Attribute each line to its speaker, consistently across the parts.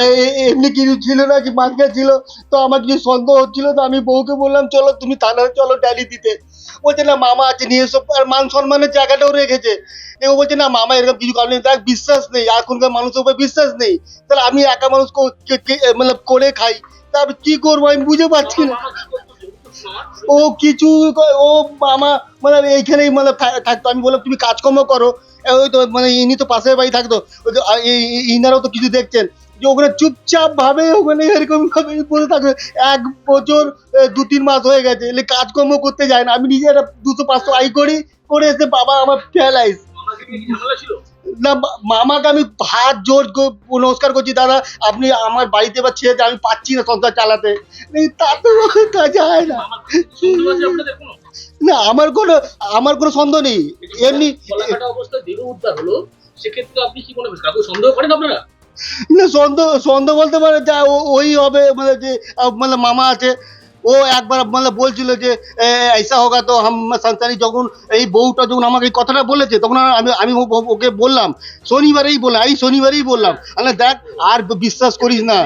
Speaker 1: এ- এমনি কিছু ছিল না কি মাঝখানে ছিল? তো আমার কিছু সন্দেহ হচ্ছিল? তো আমি বউকে বললাম চলো তুমি থানায় চলো ড্যালি দিতে। বলছে না মামা আছে নিয়ে এসব আর মান সম্মানের জায়গাটাও রেখেছে। ও বলছে না মামা এরকম কিছু কারণ নেই। তার বিশ্বাস নেই এখনকার মানুষের উপর বিশ্বাস নেই। তাহলে আমি একা মানুষ মানে করে খাই। তা আমি কি করব? আমি বুঝে পাচ্ছি না। ও কিছু ও মামা মানে এইখানেই মানে থাকতো। আমি বললাম, তুমি কাজকর্ম করো। ওই তো মানে ইনি তো পাশের বাড়ি থাকতো। ইনারাও তো কিছু দেখছেন। যে ওখানে চুপচাপ ভাবে ওখানে এরকম ভাবে বসে থাকবে এক বছর দু তিন মাস হয়ে গেছে। এলে কাজকর্ম করতে যায় না। আমি নিজে একটা দুশো পাঁচশো আই করি, করে এসে বাবা আমার প্যারালাইজ না মামাকে আমি হাত জোর করে নমস্কার করছি দাদা। আপনি আমার বাড়িতে বা ছেড়ে আমি পাচ্ছি না সংসার চালাতে। এই তাতে কাজ হয় না। না আমার কোনো আমার কোনো সন্দেহ নেই। এমনি
Speaker 2: গলাকাটা অবস্থায় দেহ উদ্ধার হলো সেক্ষেত্রে আপনি কি মনে করেন সন্দেহ করেন আপনারা?
Speaker 1: না সন্দেহ সন্দেহ বলতে পারে যা ওই হবে মানে যে মানে মামা আছে ও একবার মানে বলছিল যে এইসা হোগা তো হাম সানসানি যখন এই বউটা যখন আমাকে এই কথাটা বলেছে তখন আমি আমি ওকে বললাম শনিবারেই বললাম এই শনিবারেই বললাম আরে দেখ আর বিশ্বাস করিস না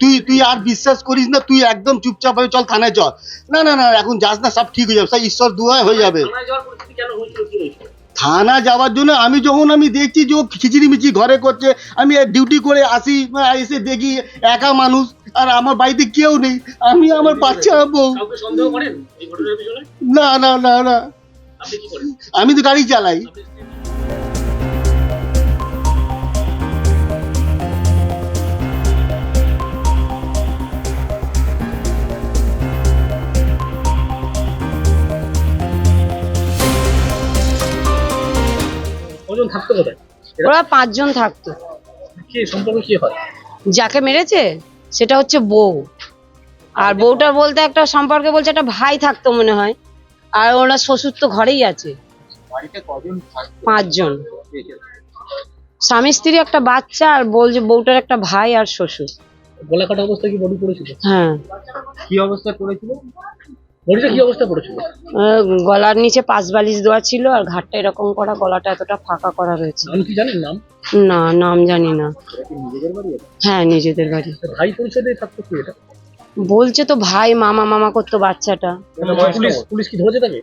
Speaker 1: তুই তুই আর বিশ্বাস করিস না তুই একদম চুপচাপ হয়ে চল থানায় চল। না না না এখন যাস না সব ঠিক হয়ে যাবে স্যার ঈশ্বর দুয়ায় হয়ে যাবে। থানা যাওয়ার জন্য আমি যখন আমি দেখছি যে ও খিচিড়ি মিচি ঘরে করছে আমি ডিউটি করে আসি এসে দেখি একা মানুষ আর আমার বাড়িতে কেউ নেই। আমি আমার বাচ্চা বউ।
Speaker 2: সন্দেহ করেন এই ঘটনার পিছনে?
Speaker 1: না না না না।
Speaker 2: আপনি কি করেন?
Speaker 1: আমি তো গাড়ি চালাই।
Speaker 2: কজন থাকতো কোথায়?
Speaker 3: ওরা পাঁচজন থাকতো।
Speaker 2: কে সম্পর্কে কি হয়?
Speaker 3: যাকে মেরেছে? সেটা হচ্ছে বউ। আর বউটার বলতে একটা সম্পর্কে বলছে একটা ভাই থাকতো মনে হয়। আর ওনার শ্বশুর তো ঘরেই আছে। পাঁচজন। স্বামী স্ত্রী একটা বাচ্চা আর বলছে বউটার একটা ভাই আর শ্বশুর।
Speaker 2: গলা কাটা অবস্থায় কি বডি পড়েছিল?
Speaker 3: হ্যাঁ।
Speaker 4: কি অবস্থা করেছিল?
Speaker 2: বডিটা কি অবস্থা পড়েছিল?
Speaker 3: গলার নিচে পাঁচ বালিশ দেওয়া ছিল আর ঘাটটা এরকম করা গলাটা এতটা ফাঁকা করা রয়েছে।
Speaker 2: নাম কি জানেন নাম?
Speaker 3: না নাম জানি না। হ্যাঁ নিজেদের বাড়ি।
Speaker 2: ভাই পরিচয় দিয়ে থাকতো কি এটা?
Speaker 3: বলছে তো ভাই মামা মামা করতো বাচ্চাটা।
Speaker 2: পুলিশ পুলিশ কি ধরেছে তাকে?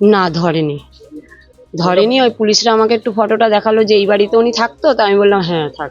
Speaker 3: না ধরেনি। ধরেনি ওই পুলিশরা আমাকে একটু ফটোটা দেখাল যে এই বাড়িতে উনি থাকতো তা আমি বললাম হ্যাঁ থাক।